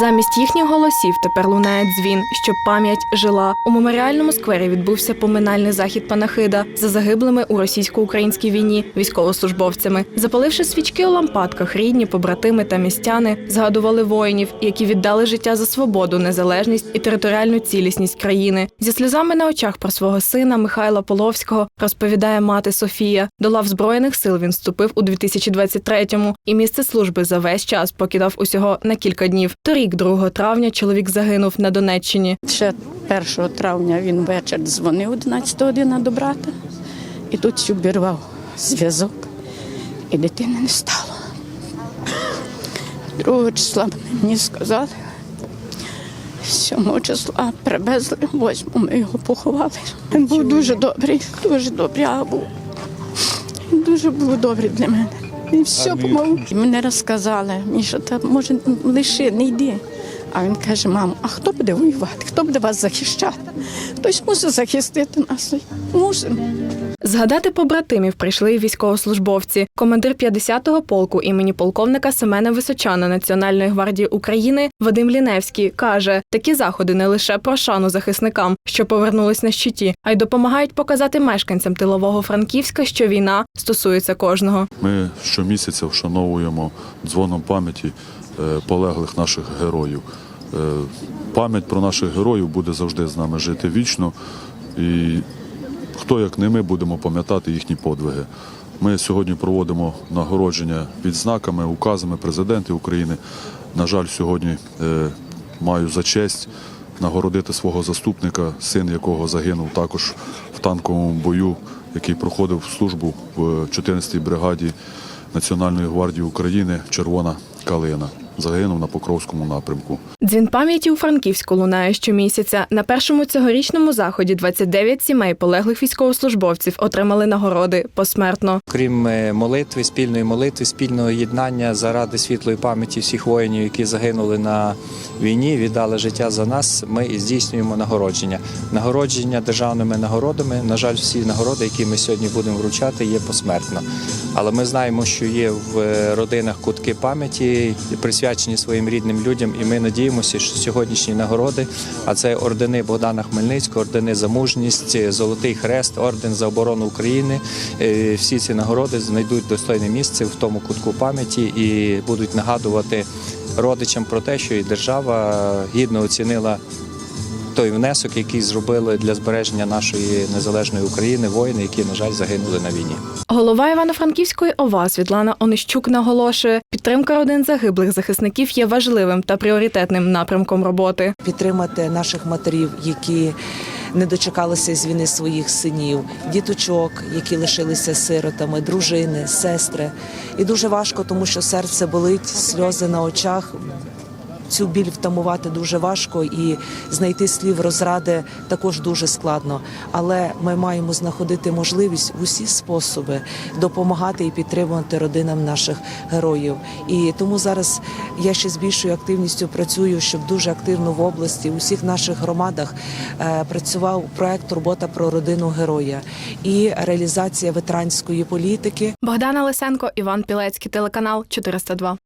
Замість їхніх голосів тепер лунає дзвін, щоб пам'ять жила. У меморіальному сквері відбувся поминальний захід панахида за загиблими у російсько-українській війні військовослужбовцями. Запаливши свічки у лампадках, рідні, побратими та містяни згадували воїнів, які віддали життя за свободу, незалежність і територіальну цілісність країни. Зі сльозами на очах про свого сина Михайла Половського розповідає мати Софія. До лав збройних сил він вступив у 2023-му і місце служби за весь час покидав усього на кілька днів. Торік, 2 травня, чоловік загинув на Донеччині. Ще 1 травня він ввечері дзвонив 11 година до брата і тут обірвав зв'язок, і дитини не стало. 2 числа мені сказали, 7 числа привезли, 8 ми його поховали. Він був дуже добрий, дуже добрий, а був. Він дуже був добрий для мене. Він все. І Мене розказали, Міша, та може лиши, не йди. А він каже: мамо, а хто буде воювати? Хто буде вас захищати? Хтось мусить захистити нас. Мусимо. Згадати побратимів прийшли й військовослужбовці. Командир 50-го полку імені полковника Семена Височана Національної гвардії України Вадим Ліневський каже: такі заходи не лише про шану захисникам, що повернулись на щиті, а й допомагають показати мешканцям тилового Франківська, що війна стосується кожного. Ми щомісяця вшановуємо дзвоном пам'яті е, полеглих наших героїв. Е, Пам'ять про наших героїв буде завжди з нами жити вічно. І хто, як не ми, будемо пам'ятати їхні подвиги. Ми сьогодні проводимо нагородження відзнаками, указами президента України. На жаль, сьогодні е, маю за честь нагородити свого заступника, син якого загинув також в танковому бою, який проходив службу в 14-й бригаді Національної гвардії України Червона калина. Загинув на Покровському напрямку. Дзвін пам'яті у Франківську лунає щомісяця. На першому цьогорічному заході 29 сімей полеглих військовослужбовців отримали нагороди посмертно. Крім е, молитви, спільної молитви, спільного єднання заради світлої пам'яті всіх воїнів, які загинули на війні, віддали життя за нас. Ми і здійснюємо нагородження. Нагородження державними нагородами. На жаль, всі нагороди, які ми сьогодні будемо вручати, є посмертно. Але ми знаємо, що є в е, родинах кутки пам'яті, присвячені своїм рідним людям, і ми надіємося, що сьогоднішні нагороди, а це ордени Богдана Хмельницького, ордени за мужність, Золотий Хрест, орден за оборону України. Е, Всі ці нагороди знайдуть достойне місце в тому кутку пам'яті і будуть нагадувати родичам про те, що і держава гідно оцінила. Той внесок, який зробили для збереження нашої незалежної України воїни, які на жаль загинули на війні. Голова Івано-Франківської ОВА Світлана Онищук наголошує, підтримка родин загиблих захисників є важливим та пріоритетним напрямком роботи. підтримати наших матерів, які не дочекалися з війни своїх синів, діточок, які лишилися сиротами, дружини, сестри. І дуже важко, тому що серце болить, сльози на очах. Цю біль втамувати дуже важко і знайти слів розради також дуже складно. Але ми маємо знаходити можливість в усі способи допомагати і підтримувати родинам наших героїв. І тому зараз я ще з більшою активністю працюю, щоб дуже активно в області, у всіх наших громадах е, працював проект Робота про родину героя і реалізація ветеранської політики. Богдана Лисенко, Іван Пілецький, телеканал 402.